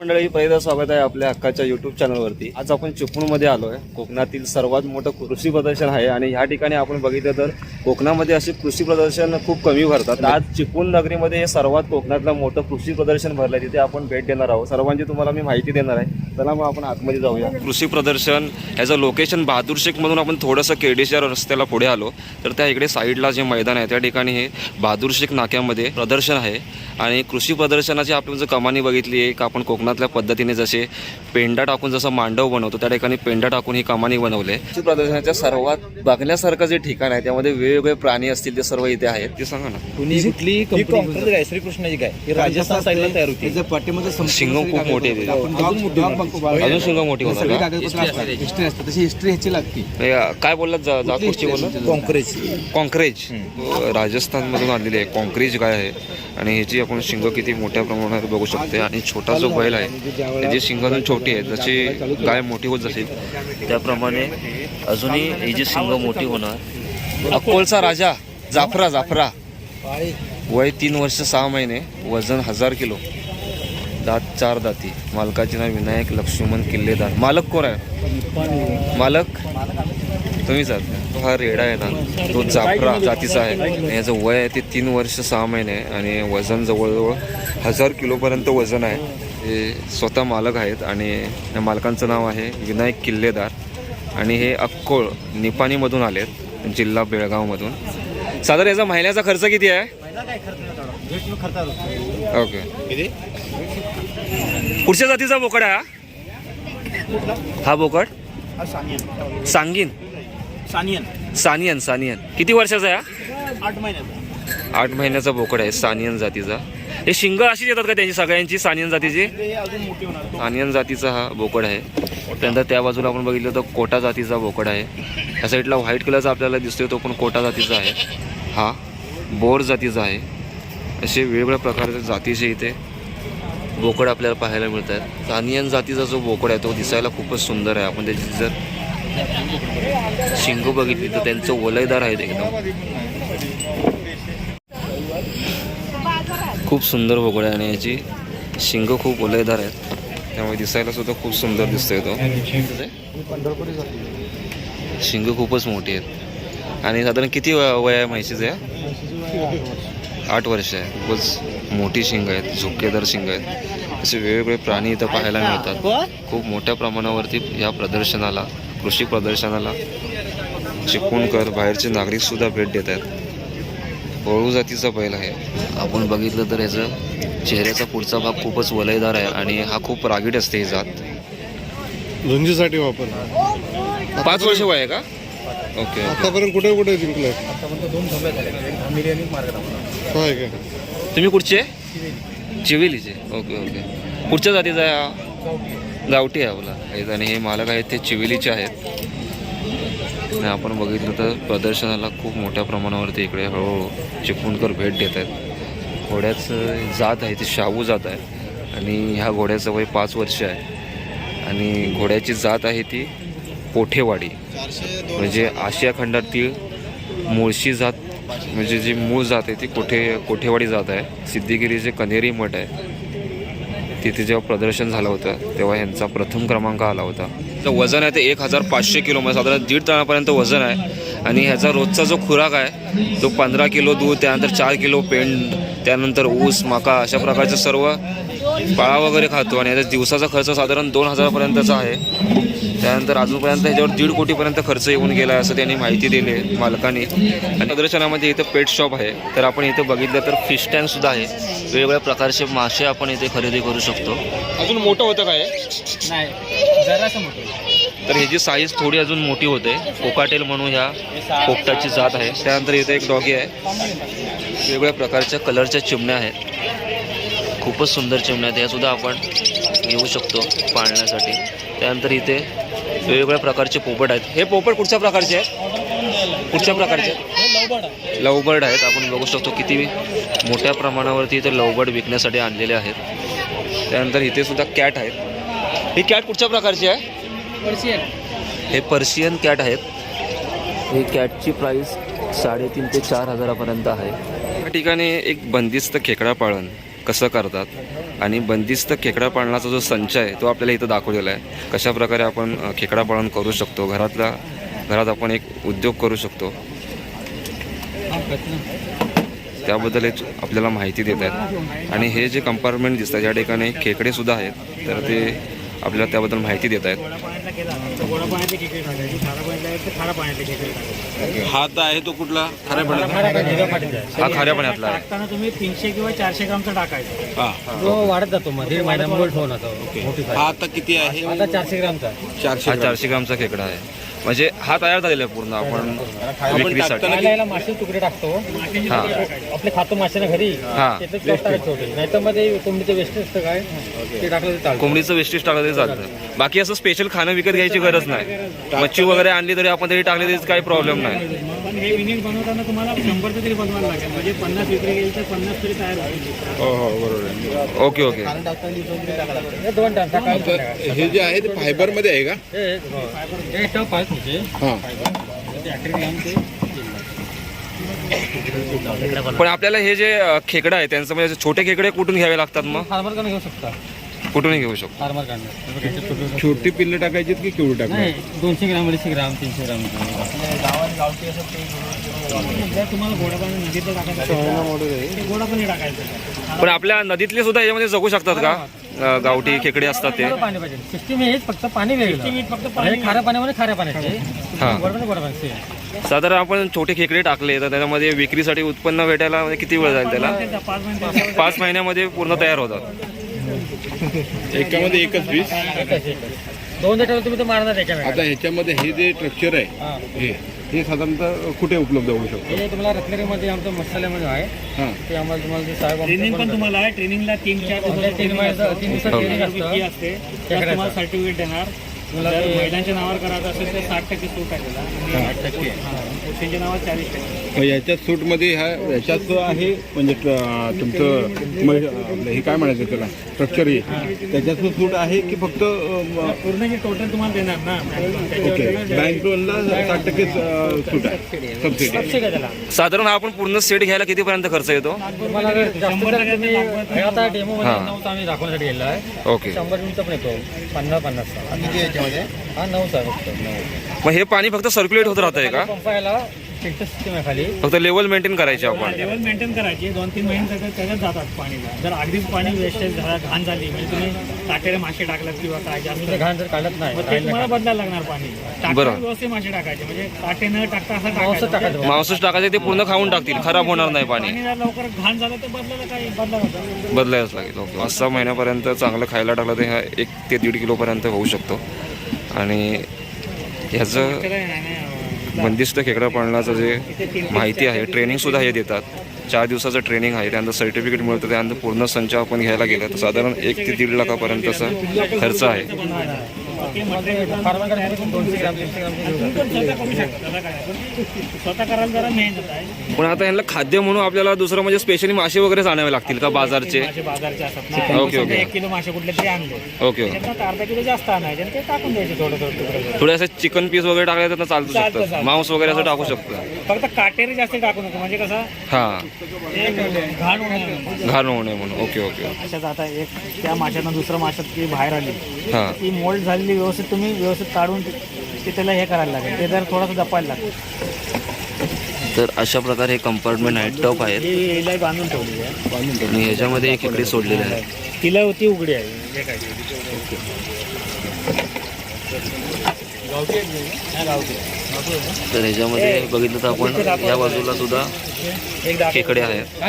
मंडळी पहिलं स्वागत आहे आपल्या हक्काच्या युट्यूब चॅनलवरती आज आपण चिपळूणमध्ये आलो आहे कोकणातील सर्वात मोठं कृषी प्रदर्शन आहे आणि ह्या ठिकाणी आपण बघितलं तर कोकणामध्ये असे कृषी प्रदर्शन खूप कमी भरतात. आज चिपळूण नगरीमध्ये हे सर्वात कोकणातलं मोठं कृषी प्रदर्शन भरलं आहे तिथे आपण भेट देणार आहोत. सर्वांची तुम्हाला मी माहिती देणार आहे. चला मग आपण आतमध्ये जाऊया. कृषी प्रदर्शन ह्याचं लोकेशन बहादूर शेखमधून आपण थोडंसं केडीच्या रस्त्याला पुढे आलो. तर त्या इकडे साईडला जे मैदान आहे त्या ठिकाणी हे बहादूर शेख नाक्यामध्ये प्रदर्शन आहे. आणि कृषी प्रदर्शनाची आपण जर कमानी बघितली आहे आपण आपण कोकणातल्या पद्धतीने जसे पेंडा टाकून जसं मांडव बनवतो त्या ठिकाणी पेंडा टाकून ही कमानी बनवले. प्रदर्शनाच्या सर्वात बघण्यासारखं जे ठिकाण आहे त्यामध्ये वेगवेगळे प्राणी असतील ते सर्व इथे आहेत. ते सांगा ना. कुणी कुठली काय श्रीकृष्णाची काय? ही राजस्थान साईडला तयार होती. पाठीमध्ये शिंगम खूप मोठी. अजून शिंग मोठी हिस्ट्री असते. तशी हिस्ट्री ह्याची लागते. हे, काय बोललात जा जा कुठची बोललात काँक्रेज कॉन्क्रेज राजस्थानमधून आलेली आहे. कॉन्क्रेज गाय आहे? आणि ह्याची आपण शिंग किती मोठ्या प्रमाणात बघू शकते. आणि छोटा जो बैल आहे. त्याची शिंग अजून छोटी आहे जशी गाय मोठी होत जाईल त्याप्रमाणे अजूनही ही जी शिंग मोठी होणार. अकोलचा राजा जाफरा जाफरा. वय तीन वर्ष सहा महिने वजन हजार किलो. दात चार दाती. मालकाचे नाव विनायक लक्ष्मण किल्लेदार. मालक कोण आहे? मालक? तुम्हीच आहात. तो हा रेडा आहे ना. तो जाफरा जातीचा आहे. याचं वय आहे ते तीन वर्ष सहा महिने आणि वजन जवळजवळ हजार किलोपर्यंत वजन आहे. हे स्वतः मालक आहेत आणि या मालकांचं नाव आहे विनायक किल्लेदार. आणि हे अक्कोळ निपाणीमधून आलेत जिल्हा बेळगावमधून. साधारण याचा महिन्याचा खर्च किती आहे? ओके. कुठच्या जातीचा बोकड आहे हा? हा बोकड? सांगीन. सानियन सानियन सानियन. किती वर्षाचा आहे? आठ महिन्याचा. आठ महिन्याचा बोकड आहे सानियन जातीचा. हे शिंग अशीच येतात का त्यांची सगळ्यांची? सानियन जातीची? सानियन जातीचा हा बोकड आहे. त्यानंतर त्या बाजूला आपण बघितलं तर कोटा जातीचा बोकड आहे. या साईडला व्हाईट कलरचा आपल्याला दिसतोय तो पण कोटा जातीचा आहे. हा बोर जातीचा आहे. असे वेगवेगळ्या प्रकारचे जातीचे इथे बोकड आपल्याला पाहायला मिळत आहेत सानियन जातीचा जो बोकड आहे तो दिसायला खूपच सुंदर आहे. आपण त्याची जर शिंग बघितली तर त्यांचं वलयदार आहेत एकदम. खूप सुंदर बोकड आणि याची शिंग खूप उलयदार आहेत. त्यामुळे दिसायला सुद्धा खूप सुंदर दिसतोय तो. शिंग खूपच मोठी आहेत. आणि साधारण किती वय वय आहे म्हैशीचं या? आठ वर्ष आहे. खूपच मोठी शिंग आहेत. झुकेदार शिंग आहेत. असे वेगवेगळे प्राणी इथं पाहायला मिळतात. खूप मोठ्या प्रमाणावरती या प्रदर्शनाला कृषी प्रदर्शनाला चिपळूणकर बाहेरचे नागरिक सुद्धा भेट देत आहेत. वळू जातीचा बैल आहे. आपण बघितलं तर याचं चेहऱ्याचा पुढचा भाग खूपच वलयदार आहे आणि हा खूप रागीट असते ही जात. झुंजीसाठी वापर. पाच वर्ष वय आहे का? ओके आतापर्यंत कुठे कुठे जिंकलाय? तुम्ही कुठचे? चिवेलीचे. Okay okay. कुठच्या जातीचा गावठी आहे आपला? आणि हे मालक आहेत ते चिवेलीचे आहेत. आणि आपण बघितलं तर प्रदर्शनाला खूप मोठ्या प्रमाणावरती इकडे हळूहळू चिपळूणकर भेट देत आहेत. घोड्याचं जात आहे ती शाहू जात आहे. आणि ह्या घोड्याचं वय पाच वर्ष आहे. आणि घोड्याची जात आहे ती पोठेवाडी. म्हणजे आशिया खंडातील मुळशी जात म्हणजे जी मूळ जात आहे ती कोठे कोठेवाडी जात आहे. सिद्धिगिरीचे कनेरी मठ आहे. तिथे जेव्हा प्रदर्शन झालं होतं तेव्हा यांचा प्रथम क्रमांक आला होता. तर वजन आहे ते एक हजार पाचशे किलो म्हणजे साधारण दीड टनापर्यंत वजन आहे. आणि ह्याचा रोजचा जो खुराक आहे तो पंधरा किलो दूध त्यानंतर चार किलो पेंड त्यानंतर ऊस मका अशा प्रकारचं सर्व पाळा वगैरे खातो आणि याचा दिवसाचा खर्च साधारण दोन हजारापर्यंतचा आहे. त्यानंतर अजूनपर्यंत ह्याच्यावर दीड कोटीपर्यंत खर्च येऊन गेला आहे असं त्यांनी माहिती दिली आहे मालकाने. आणि प्रदर्शनामध्ये इथं पेट शॉप आहे. तर आपण इथं बघितलं तर फिश टँक सुद्धा आहे. वेगवेगळ्या प्रकारचे मासे आपण इथे खरेदी करू शकतो. अजून मोठं होतं काय? नाही जरासं मोठं तर ह्याची साईज थोडी अजून मोठी होते. कोकाटेल म्हणून ह्या पोपटाची जात आहे. त्यानंतर इथे एक डॉगी आहे. वेगवेगळ्या प्रकारच्या कलरच्या चिमण्या आहेत. खूपच सुंदर चिमण्या आहेत. यासुद्धा आपण घेऊ शकतो पाळण्यासाठी. त्यानंतर इथे वेगवेगळ्या प्रकारचे पोपट आहेत. हे पोपट कुठच्या प्रकारचे आहेत? कुठच्या प्रकारचे आहेत? लवबर्ड आहेत. आपण बघू शकतो किती मोठ्या प्रमाणावरती इथे लवबर्ड विकण्यासाठी आणलेले आहेत. त्यानंतर इथे सुद्धा कॅट आहेत. ही कॅट कुठच्या प्रकारची आहे? हे पर्शियन कॅट आहेत. ही कॅटची प्राईस साडेतीन ते चार हजारापर्यंत आहे. या ठिकाणी एक बंदिस्त खेकडा पाळण. कसं करतात आणि बंदिस्त खेकडा पालनाचा जो संच आहे तो आपल्याला इथं दाखवलेला आहे. कशा प्रकारे आपण खेकडा पालन करू शकतो घरातला घरात आपण एक उद्योग करू शकतो त्याबद्दल आपल्याला माहिती देत आहेत. आणि हे जे कंपार्टमेंट दिसतात या ठिकाणी खेकडे सुद्धा आहेत तर ते आपल्याला त्याबद्दल माहिती देत आहेत. गोडा पाण्यातले खेकडे टाकायचे खारा पाण्यातले आहेत ते खारा पाण्यातले खेकडे टाकायचे हात आहे तो कुठला? खऱ्या पाण्यात. हा खाऱ्या पाण्यातला आहे. टाकताना तुम्ही तीनशे किंवा चारशे ग्रामचा टाकायचं हा. जो वाढत जातो मध्ये महिन्यामुळे ठेवून मोठी हा आता किती आहे? आता चारशे ग्रामचा. चारशे हा ग्राम. चारशे ग्रामचा खेकडा आहे. म्हणजे हा तयार झालेला आहे पूर्ण आपण विक्रीसाठी. मासे तुकडे टाकतो. हा. आपले खातो मासे ना घरी हा. नाही तर मध्ये कोंबडीचं वेस्ट असतं काय? ते टाकलं तर चालतं. कोंबडीचं वेस्टेज टाकलं तरी चालतं. बाकी असं स्पेशल खाणं विकत घ्यायची गरज नाही. मच्छी वगैरे आणली तरी आपण तरी टाकली तरी काही प्रॉब्लेम नाही. पण हे युनिट बनवताना तुम्हाला शंभरचं तरी बनवायला लागेल. म्हणजे पन्नास विक्री गेली तर पन्नास तरी तयार होईल हो हो बरोबर आहे. Okay okay. हे दोन टाइम सकाळी तर हे जे आहे ते फायबरमध्ये आहे का? हे हे हा. पण आपल्याला हे जे खेकडं आहे त्यांचं म्हणजे छोटे खेकडे कुठून घ्यावे लागतात मग? फार्मरकडे घेऊ शकता. कुठूनही घेऊ शकतो. फार्मर कडनं. छोटी पिल्ले टाकायची की केवढी टाकायची? नाही दोनशे ग्राम अडीचशे ग्राम तीनशे ग्राम तुम्हाला गोडा पाणी टाकायचं पण आपल्या नदीतले सुद्धा याच्यामध्ये जगू शकतात का? अ, गावठी खेकडे असतात ते. पाणी पाहिजे. सिस्टीम हेच फक्त पाणी वेगळं. फक्त पाणी खाऱ्या पाण्यामध्ये खाऱ्या पाण्याचे. हा. गोड पाणी गोड पाणी साधारण आपण छोटे खेकडे टाकले तर त्याच्यामध्ये विक्रीसाठी उत्पन्न भेटायला म्हणजे किती वेळ जाईल त्याला? पाच मिनिटं पाच महिन्यामध्ये पूर्ण तयार होतात. एकामध्ये एकच पीस दोन तुम्ही मारणार आता ह्याच्यामध्ये हे जे स्ट्रक्चर आहे हे. हे साधारणतः कुठे उपलब्ध होऊ शकतं? हे तुम्हाला रत्नागिरीमध्ये आमचं मसाल्यामध्ये आहे. हां. ते आम्हाला तुम्हाला जे साहेब ट्रेनिंग पण तुम्हाला आहे. ट्रेनिंगला तीन चार तीन महिन्याचं तीन दिवसात ट्रेनिंग असतं. असते. त्यात तुम्हाला सर्टिफिकेट देणार. जर महिलांच्या नावावर करायचं असेल तर साठ टक्के सूट आहे त्याला. आणि पुरुषांच्या नावावर चाळीस टक्के. मग याच्यात सूटमध्ये ह्या याच्यात जो आहे म्हणजे तुमचं म- आपलं हे काय म्हणायचं त्याला? स्ट्रक्चर हे. त्याच्यात सूट आहे की फक्त अं, पूर्ण जे टोटल तुम्हाला देणार ना ओके. बँक लोनला साठ टक्के अं, सूट आहे. सबसिडी सबसिडी आहे. त्याला. साधारण आपण पूर्ण सेट घ्यायला कितीपर्यंत खर्च येतो? तुम्हाला शंभर टक्के तुम्ही आता डेमो मध्ये हा. नऊ आम्ही दाखवण्यासाठी गेलो आहे. ओके. शंभर मिनिटं पण येतो. पन्नास पन्नास. हा नऊ आहे फक्त. मग हे पाणी फक्त सर्क्युलेट होत राहतंय का? पंप याला फिल्टर सिस्टम आहे खाली. फक्त लेवल मेंटेन करायची आपण. लेवल मेंटेन करायची. दोन तीन महिने त्याच्यात त्याच्यात जातात पाणीला जर अगदीच पाणी वेस्टेज झाला घाण झाली म्हणजे तुम्ही टाकेले मासे टाकलात किंवा काय आम्ही घाण जर काढत नाही ते तुम्हाला बदलायला लागणार पाणी. टाकल्यावर बरं. व्यवस्थित मासे टाकायचे. म्हणजे काटे न टाकता असं टाकायचं. मांसच टाकायचे. ते पूर्ण खाऊन टाकतील. खराब होणार नाही पाणी. पाणी जर लवकर घाण झालं तर बदलायला काही बदला होतं. बदलायच लागेल. ओके. पाच सहा महिन्यापर्यंत चांगलं खायला टाकलं तर ह्या एक ते दीड किलोपर्यंत होऊ शकतो. आणि ह्याचं बंदिस्त खेकडा पाळण्याचं जे माहिती आहे ट्रेनिंगसुद्धा हे देतात. चार दिवसाचं ट्रेनिंग आहे त्यानंतर सर्टिफिकेट मिळतं त्यानंतर पूर्ण संच आपण घ्यायला गेलं तर साधारण एक ते दीड लाखापर्यंतचा खर्च आहे. ते दोनशे ग्राम तीनशे स्वतः पण स्वतः करायला जरा मेहनत आहे. पण आता यांना खाद्य म्हणून आपल्याला दुसरं म्हणजे स्पेशली मासे वगैरे आणावे लागतील का बाजारचे? मासे बाजारचे असतात ना. Okay, okay. एक किलो मासे कुठले तरी आणले. Okay okay. त्याच्यात अर्धा किलो जास्त आणायचे आणि ते टाकून द्यायचे थोडं थोडं तुकडं थोडे. असे चिकन पीस वगैरे टाकले तर चालू चालतं, शकतं. चालतं. मांस वगैरे असं टाकू शकतं. फक्त काटेरी जास्त टाकू नको. म्हणजे कसं? हां. घाण होऊ नये म्हणून. Okay okay. अशात आता एक त्या माशातनं दुसऱ्या माशात ती बाहेर आली. हां. ती मोल्ड झालेली व्यवस्थित तुम्ही व्यवस्थित काढून ते त्याला हे करायला लागेल. ते जर थोडंसं जपायला लागेल. तर अशा प्रकारे हे कंपार्टमेंट आहे टप आहेत. ही हिला बांधून ठेवली आहे. आणि ह्याच्यामध्ये एक खेकडे सोडलेले आहेत तिला ती उघडी आहे. हे काय? तर ह्याच्यामध्ये बघितलं तर आपण या बाजूला सुद्धा. खेकडे आहेत. हा,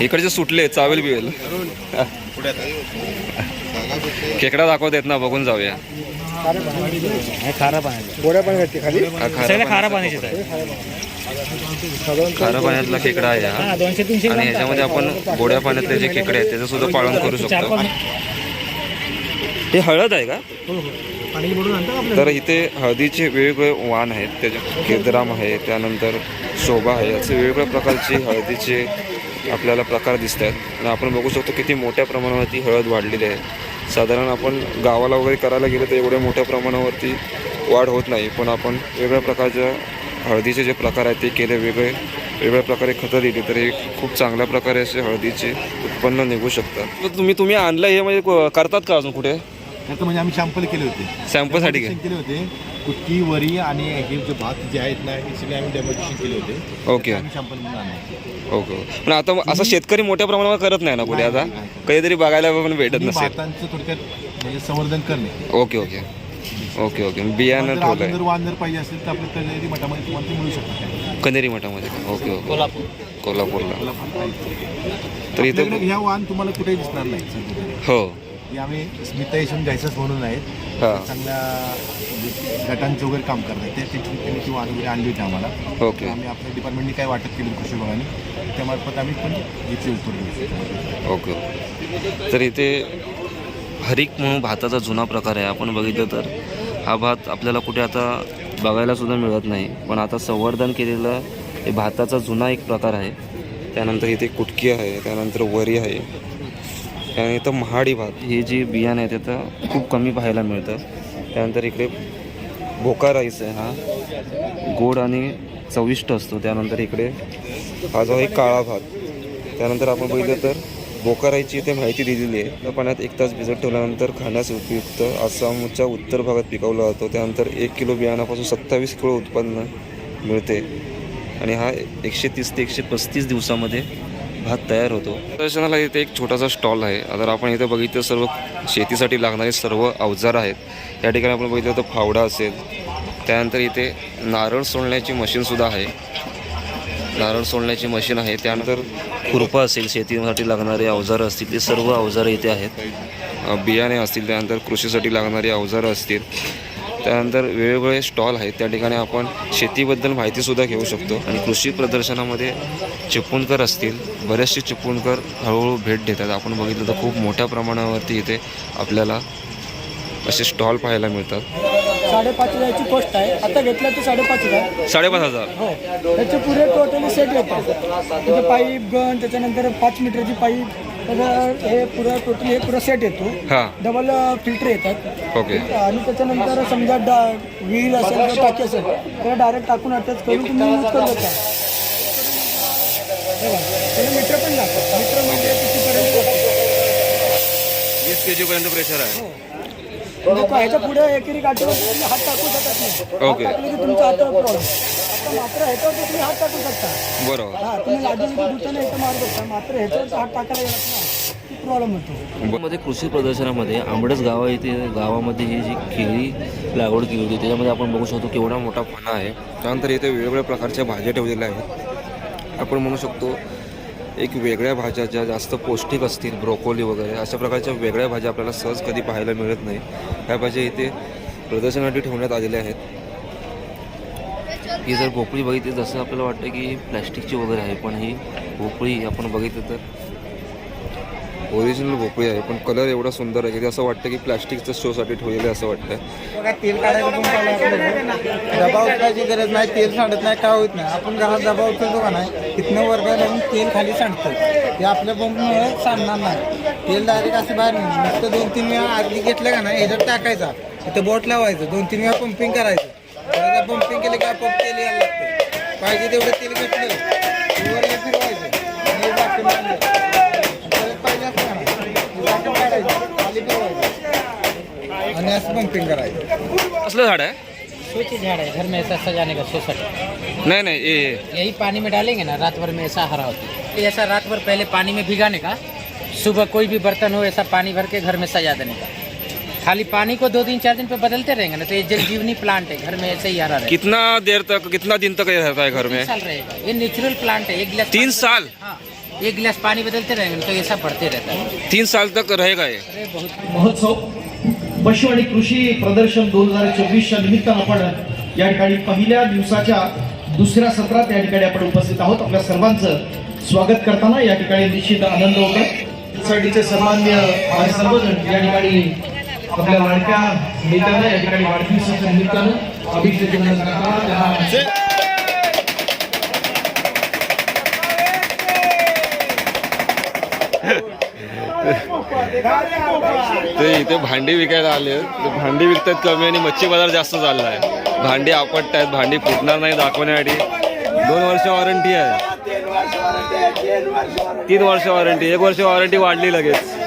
इकडचे सुटले चावेल बिवेल. खेकडा दाखवत आहेत ना बघून जाऊया. खारा पाणी. गोड्या पाणी खाली? हा खारा सगळं खारा पाण्याचे खारा पाण्यातला खेकडा आहे हा. हा आणि ह्याच्यामध्ये आपण गोड्या पाण्यातले जे खेकडे आहेत त्याचं सुद्धा पालन करू शकतो. हे हळद आहे का? आणतो आपलं तर इथे हळदीचे वेगवेगळे वाण आहेत त्याच्या केदराम आहे त्यानंतर शोभा आहे. असे वेगवेगळ्या प्रकारचे हळदीचे आपल्याला प्रकार दिसत आहेत आणि आपण बघू शकतो किती मोठ्या प्रमाणावरती हळद वाढलेली आहे. साधारण आपण गावाला वगैरे करायला गेलं तर एवढ्या मोठ्या प्रमाणावरती वाढ होत नाही. पण आपण वेगवेगळ्या प्रकारच्या हळदीचे जे प्रकार आहेत ते केले वेगळे वेगवेगळ्या प्रकारे खतं दिली तर हे खूप चांगल्या प्रकारे असे हळदीचे उत्पन्न निघू शकतात. तर तुम्ही तुम्ही आणलं हे म्हणजे को- करतात का अजून कुठे? त्याचं म्हणजे आम्ही शॅम्पल केले होते. सॅम्पलसाठी केले होते. कुटकी वरी आणि हे जे भात जे आहेत ना हे सगळे आम्ही डेमोस्ट्रेशन केले होते. ओके आम्ही शॅम्पल म्हणून आणले ओके पण आता असं शेतकरी मोठ्या प्रमाणावर करत नाही ना कुठे आता? कधीतरी बघायला पण भेटत नसेल. भातांचं थोडक्यात म्हणजे संवर्धन करणे. Okay okay. Okay okay. बियाणं जर अजून ठेवलंय जर पाहिजे असेल तर आपल्या मठामध्ये तुम्हाला ते मिळू शकतात. कनेरी मठामध्ये ओके ओके. कोल्हापूर. कोल्हापूरला. कोल्हापूर. पाहिजे. तर इथे आपल्याकडे ह्या वाहन तुम्हाला कुठेही दिसणार नाही. सध्या. हो. हे आम्ही स्मिता यशवंत गायसस म्हणून आहेत. हां. चांगल्या म्हणजे गटांचं वगैरे काम करतात. ते ती वाहन वगैरे आणली होती आम्हाला. ओके. आम्ही आपल्या डिपार्टमेंटने काय वाटप केलं कृषी विभागाने? त्यामार्फत आम्ही पण इथे उत्तर ओके. तर इथे हरिक म्हणून भाताचा जुना प्रकार आहे. आपण बघितलं तर हा भात आपल्याला कुठे आता बघायला सुद्धा मिळत नाही. पण आता संवर्धन केलेलं हे भाताचा जुना एक प्रकार आहे. त्यानंतर इथे कुटकी आहे. त्यानंतर वरी आहे. आणि इथं महाडी भात. हे जे बियाणं आहे त्याचं खूप कमी पाहायला मिळतं. त्यानंतर इकडे भोका राईस आहे हा. गोड आणि चविष्ट असतो. त्यानंतर इकडे हा जो आहे काळा भात त्यानंतर आपण बघितलं तर बोकाराईची इथे माहिती दिलेली आहे. त्या पाण्यात एक तास भिजत ठेवल्यानंतर खाण्यास उपयुक्त आसामच्या उत्तर भागात पिकवला जातो. त्यानंतर एक किलो बियाणापासून सत्तावीस किलो उत्पन्न मिळते. आणि हा एकशे तीस ते एकशे पस्तीस दिवसामध्ये भात तयार होतो. प्रदर्शनाला इथे एक छोटासा स्टॉल आहे. आता आपण इथे बघितलं सर्व शेतीसाठी लागणारे सर्व अवजार आहेत. या ठिकाणी आपण बघितलं तर फावडा असेल. त्यानंतर इथे नारळ सोडण्याची मशीनसुद्धा आहे. नारळ सोडण्याची मशीन आहे. त्यानंतर खुरपं असेल शेतीसाठी लागणारे अवजारं असतील ते सर्व अवजारं इथे आहेत. बियाणे असतील त्यानंतर कृषीसाठी लागणारी अवजारं असतील. त्यानंतर वेगवेगळे स्टॉल आहेत. त्या ठिकाणी आपण शेतीबद्दल माहितीसुद्धा घेऊ शकतो. आणि कृषी प्रदर्शनामध्ये चिपळूणकर असतील बरेचसे चिपळूणकर हळूहळू भेट देतात. आपण बघितलं तर खूप मोठ्या प्रमाणावरती इथे आपल्याला असे स्टॉल पाहायला मिळतात. साडेपाच हजारची पोस्ट आहे. आता घेतलं तर साडेपाच हजार. साडेपाच हजार. हो. त्याचे पुरे टोटली सेट येतात त्याचे पाईप गन त्याच्यानंतर पाच मीटरची पाईप त्याचं हे पुरं टोटली हे पुरं सेट येतो. हां. डबल फिल्टर येतात. ओके. आणि त्याच्यानंतर समजा डा व्हील असेल किंवा टाकी असेल तर डायरेक्ट टाकून अटॅच करून तुम्ही यूज करू शकता. हे बघा, त्याला मीटर पण लागतं मीटर म्हणजे कितीपर्यंत लागतं. वीस के जीपर्यंत प्रेशर आहे. म्हणजे ह्याच्या पुढे एकेरी गाठीवर तुम्ही हात टाकू शकत नाही. हात ओके. टाकले की तुमचा हातावर प्रॉब्लेम आता मात्र ह्याच्यावर तुम्ही हात टाकू शकता. बरोबर. हा तुम्ही लादी मारू शकता. मात्र ह्याच्यावर हात टाकायला येत नाही. प्रॉब्लेम होतो. मध्ये कृषी प्रदर्शनामध्ये आंबडस गावा येथे गावामध्ये ही जी केळी लागवड केली होती त्याच्यामध्ये आपण बघू शकतो केवढा मोठा फणा आहे. त्यानंतर इथे वेगवेगळ्या प्रकारच्या भाज्या ठेवलेल्या आहेत. आपण म्हणू शकतो एक वेगळ्या भाज्या ज्या जास्त पौष्टिक असतील ब्रोकोली वगैरे अशा प्रकारच्या वेगळ्या भाज्या आपल्याला सहज कधी पाहायला मिळत नाही. ह्या भाज्या इथे प्रदर्शनासाठी ठेवण्यात आलेल्या आहेत. ही जर भोपळी बघितली जसं आपल्याला वाटतं की प्लॅस्टिकची वगैरे आहे पण ही भोपळी आपण बघितलं तर ओरिजिनल भोपळी आहे पण कलर एवढा सुंदर आहे की ते असं वाटतं की प्लॅस्टिकचं शोसाठी ठेवलेलं असं वाटतं तेल काढायला पण उचलायची गरज नाही तेल सांडत नाही काय होत नाही. आपण घरात दबाव उचलतो का नाही तिथनं वर्गाला लावून तेल खाली सांडतं ते आपल्या पंपमुळे सांडणार नाही. तेल डायरेक्ट असं बाहेर नाही नुसतं दोन तीन वेळा आधी घेतलं का नाही ह्याच्यात टाकायचा. तिथं बोट लावायचं. दोन तीन वेळा पंपिंग करायचं. पंपिंग केलं की आपोआप तेल यायला लागतं पाहिजे तेवढं तेल घेतलं आणि असं पंपिंग करायचं असलं झाड आहे? की झाड़ है घर में ऐसा सजाने का सोसाइटी नाही नाही ए यही पानी में डालेंगे ना रात भर में ऐसा हरा होता है। ऐसा रात भर पहले पानी में भिगाने का सुबह कोई भी बर्तन हो ऐसा पानी भर के घर में सजा देने का। खाली पानी को दो दिन चार दिन पे बदलते रहेंगे ना तो ये जल जीवनी प्लांट है घर में ऐसे ही हरा कितना देर तक कितना दिन तक ये रहता है घर में? साल रहेगा। ये नेचुरल प्लांट है एक तीन साल? हाँ। एक गिलास पानी बदलते रहेंगे तो ऐसा बढ़ते रहता है। तीन साल तक रहेगा ये। महोत्सव पशु आणि कृषी प्रदर्शन दोन हजार चोवीसच्या निमित्तानं आपण या ठिकाणी पहिल्या दिवसाच्या दुसऱ्या सत्रात या ठिकाणी आपण उपस्थित आहोत. आपल्या सर्वांचं स्वागत करताना या ठिकाणी निश्चित आनंद होतो सोसायटीचे सन्मान्य आणि सर्वजण या ठिकाणी आपल्या लाडक्या नेत्यांना या ठिकाणी वाढदिवसाच्या निमित्तानं अभिषेक करताना ते इथे भांडी विकायला आले ते भांडी विकतात कमी आणि मच्छी बाजार जास्त चालला आहे. भांडी आपटत आहेत भांडी फुटणार नाही दाखवण्यासाठी. दोन वर्ष वॉरंटी आहे. तीन वर्ष वॉरंटी एक वर्ष वॉरंटी वाढली लगेच.